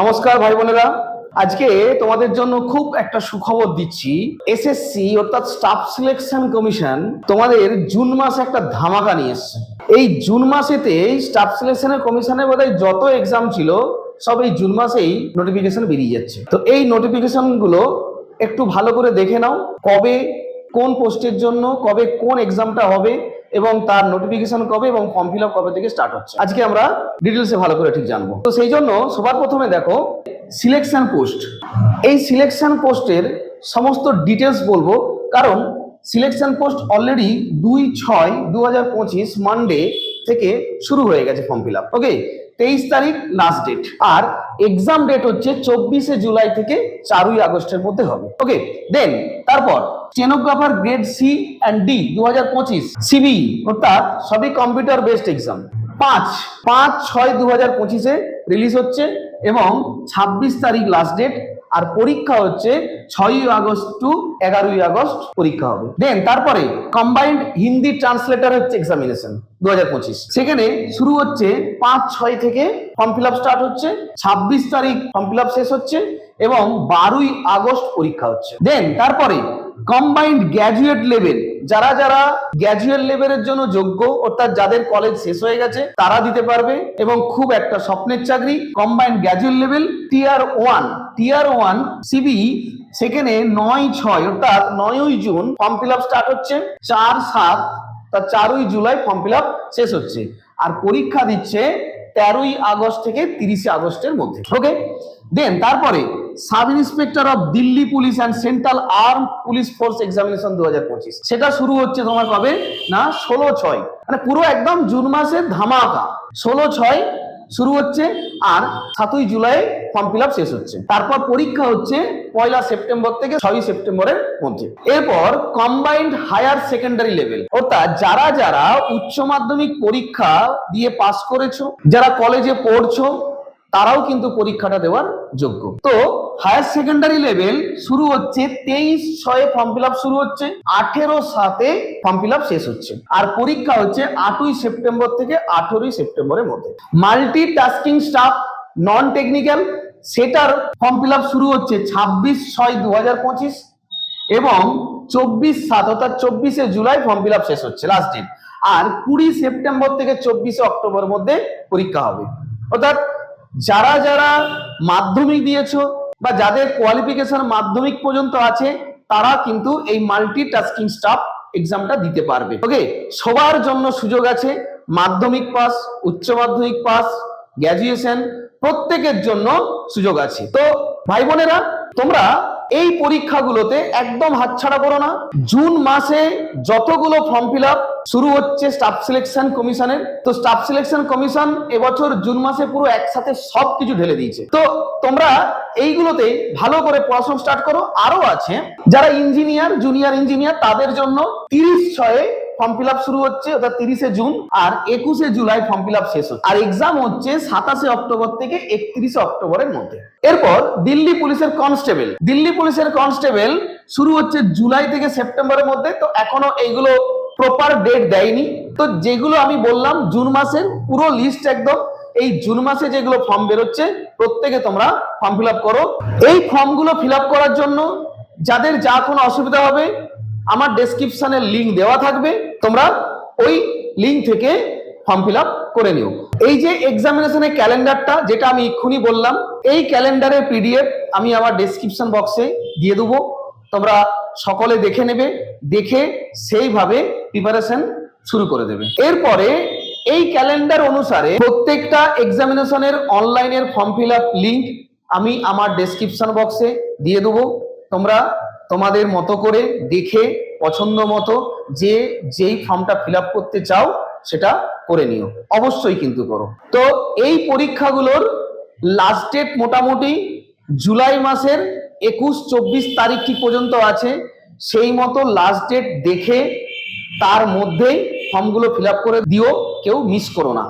নমস্কার ভাই বোনেরা। আজকে তোমাদের জন্য খুব একটা সুখবর দিচ্ছি। এসএসসি অর্থাৎ স্টাফ সিলেকশন কমিশন তোমাদের জুন মাসে একটা ধামাকা নিয়ে এসছে। এই জুন মাসেতে স্টাফ সিলেকশনের কমিশনের বোধহয় যত এক্সাম ছিল, সব এই জুন মাসেই নোটিফিকেশন বেরিয়ে যাচ্ছে। তো এই নোটিফিকেশনগুলো একটু ভালো করে দেখে নাও। কবে কোন পোস্টের জন্য, কবে কোন এক্সামটা হবে এবং তার নোটিফিকেশন কবে এবং ফর্ম ফিল কবে থেকে স্টার্ট হচ্ছে। আজকে আমরা ডিটেলসে ভালো করে ঠিক জানব। তো সেই জন্য সবার প্রথমে দেখো সিলেকশন পোস্ট এই সিলেকশন পোস্টের সমস্ত ডিটেলস বলব, কারণ সিলেকশন পোস্ট অলরেডি দুই ছয় দু হাজার পঁচিশ মানডে থেকে শুরু হয়ে গেছে ফর্ম ফিল আপ ওকে তেইশ তারিখ লাস্ট ডেট আর এক্সাম ডেট হচ্ছে চব্বিশে জুলাই থেকে চারই আগস্টের মধ্যে হবে। ওকে দেন তারপর stenographer grade C and D দু হাজার পঁচিশ সিবি অর্থাৎ সবই কম্পিউটার বেসড এক্সাম পাঁচ পাঁচ ছয় দু হাজার পঁচিশে রিলিজ হচ্ছে এবং ছাব্বিশ তারিখ লাস্ট ডেট আর পরীক্ষা হচ্ছে ছয়ই আগস্ট টু এগারোই আগস্ট পরীক্ষা হবে। দেন তারপরে কম্বাইন্ড হিন্দি ট্রান্সলেটার হচ্ছে এক্সামিনেশন দু হাজার পঁচিশ। সেখানে শুরু হচ্ছে পাঁচ, ছয় থেকে ফর্ম ফিল আপ স্টার্ট হচ্ছে, ছাব্বিশ তারিখ ফর্ম ফিল আপ শেষ হচ্ছে এবং বারোই আগস্ট পরীক্ষা হচ্ছে। দেন তারপরে কম্বাইন্ড গ্র্যাজুয়েট লেভেল যারা যারা গ্র্যাজুয়েট লেভেলের জন্য যোগ্য, অর্থাৎ যাদের কলেজ শেষ হয়ে গেছে, তারা দিতে পারবে এবং খুব একটা স্বপ্নের চাকরি combined graduate level tier one tier one CB সেখানে নয় ছয়, অর্থাৎ নয়ই June form fill up start হচ্ছে, চার সাত তার চারই জুলাই ফর্ম ফিল আপ শেষ হচ্ছে। আর পরীক্ষা দিচ্ছে তেরোই আগস্ট থেকে তিরিশে আগস্টের মধ্যে। ওকে দেন তারপরে sub inspector of Delhi police and central arm police force examination দু হাজার পঁচিশ। সেটা শুরু হচ্ছে তোমার কবে? না, ষোলো ছয়। মানে পুরো একদম জুন মাসের ধামাকা। ষোলো ছয় শুরু হচ্ছে আর সাতই জুলাই ফর্ম ফিল শেষ হচ্ছে। তারপর পরীক্ষা হচ্ছে পয়লা সেপ্টেম্বর থেকে ছয়ই সেপ্টেম্বরের মধ্যে। এরপর কম্বাইন্ড হায়ার সেকেন্ডারি লেভেল অর্থাৎ যারা যারা উচ্চ মাধ্যমিক পরীক্ষা দিয়ে পাস করেছ, যারা কলেজে পড়ছো, তারাও কিন্তু পরীক্ষাটা দেওয়ার যোগ্য। তো হায়ার সেকেন্ডারি লেভেল শুরু হচ্ছে তেইশ ছয়ে ফর্ম ফিল আপ শুরু হচ্ছে, আঠেরো সাতে ফর্ম ফিল আপ শেষ হচ্ছে। আর পরীক্ষা হচ্ছে আটই সেপ্টেম্বর থেকে আঠেরোই সেপ্টেম্বরের মধ্যে। Multi tasking staff non technical সেটার ফর্ম ফিল আপ শুরু হচ্ছে ছাব্বিশ ছয় দু হাজার পঁচিশ এবং চব্বিশ সাত অর্থাৎ চব্বিশে জুলাই ফর্ম ফিল আপ শেষ হচ্ছে লাস্ট ডেট আর কুড়ি সেপ্টেম্বর থেকে চব্বিশে অক্টোবরের মধ্যে পরীক্ষা হবে। অর্থাৎ যারা যারা মাধ্যমিক দিয়েছ বা যাদের কোয়ালিফিকেশন মাধ্যমিক পর্যন্ত আছে, তারা কিন্তু এই মাল্টি টাস্কিং স্টাফ এক্সামটা দিতে পারবে। ওকে সবার জন্য সুযোগ আছে, মাধ্যমিক পাস উচ্চ মাধ্যমিক পাস গ্র্যাজুয়েশন প্রত্যেকের জন্য সুযোগ আছে। তো ভাই বোনেরা, তোমরা এই পরীক্ষাগুলোতে একদম হাতছাড়া করো না। জুন মাসে যতগুলো ফর্ম ফিল আপ শুরু হচ্ছে স্টাফ সিলেকশন কমিশনের তো স্টাফ সিলেকশন কমিশন এবছর জুন মাসে পুরো একসাথে সব কিছু ঢেলে দিয়েছে। তো তোমরা এইগুলোতে ভালো করে পড়াশোনা স্টার্ট করো। আরও আছে, যারা ইঞ্জিনিয়ার জুনিয়র ইঞ্জিনিয়ার তাদের জন্য তিরিশ ছয়ে ফর্ম ফিল আপ শুরু হচ্ছে, অর্থাৎ তিরিশে জুন, আর একুশে জুলাই ফর্ম ফিল আপ শেষ হচ্ছে। আর এক্সাম হচ্ছে সাতাশে অক্টোবর থেকে একত্রিশে অক্টোবরের মধ্যে। এরপর দিল্লি পুলিশের কনস্টেবল দিল্লি পুলিশের কনস্টেবল শুরু হচ্ছে জুলাই থেকে সেপ্টেম্বরের মধ্যে, তো এখনও এইগুলো প্রপার ডেট দেয়নি। তো যেগুলো আমি বললাম, জুন মাসের পুরো লিস্ট একদম এই জুন মাসে যেগুলো ফর্ম বেরোচ্ছে, প্রত্যেকে তোমরা ফর্ম ফিল করো। এই ফর্মগুলো ফিল করার জন্য যাদের যা কোনো অসুবিধা হবে, আমার ডেসক্রিপশনে লিংক দেওয়া থাকবে। তোমরা ওই লিংক থেকে ফর্ম ফিল করে নিও। এই যে এক্সামিনেশনের ক্যালেন্ডারটা যেটা আমি এক্ষুনি বললাম, এই ক্যালেন্ডারের পিডিএফ আমি আমার ডেসক্রিপশন বক্সে দিয়ে দেবো। তোমরা সকলে দেখে নেবে, দেখে সেইভাবে প্রিপারেশন শুরু করে দেবে। এরপরে এই ক্যালেন্ডার অনুসারে প্রত্যেকটা এক্সামিনেশনের অনলাইনের ফর্ম ফিল আপ লিঙ্ক আমি আমার ডেসক্রিপশন বক্সে দিয়ে দেবো। তোমরা তোমাদের মতো করে দেখে, পছন্দ মতো যে যেই ফর্মটা ফিল করতে চাও সেটা করে নিও। অবশ্যই কিন্তু করো। তো এই পরীক্ষাগুলোর লাস্ট ডেট মোটামুটি জুলাই মাসের একুশ, চব্বিশ তারিখ কি পর্যন্ত আছে। সেই মতো লাস্ট ডেট দেখে তার মধ্যেই ফর্মগুলো ফিল করে দিও কেউ মিস করো না।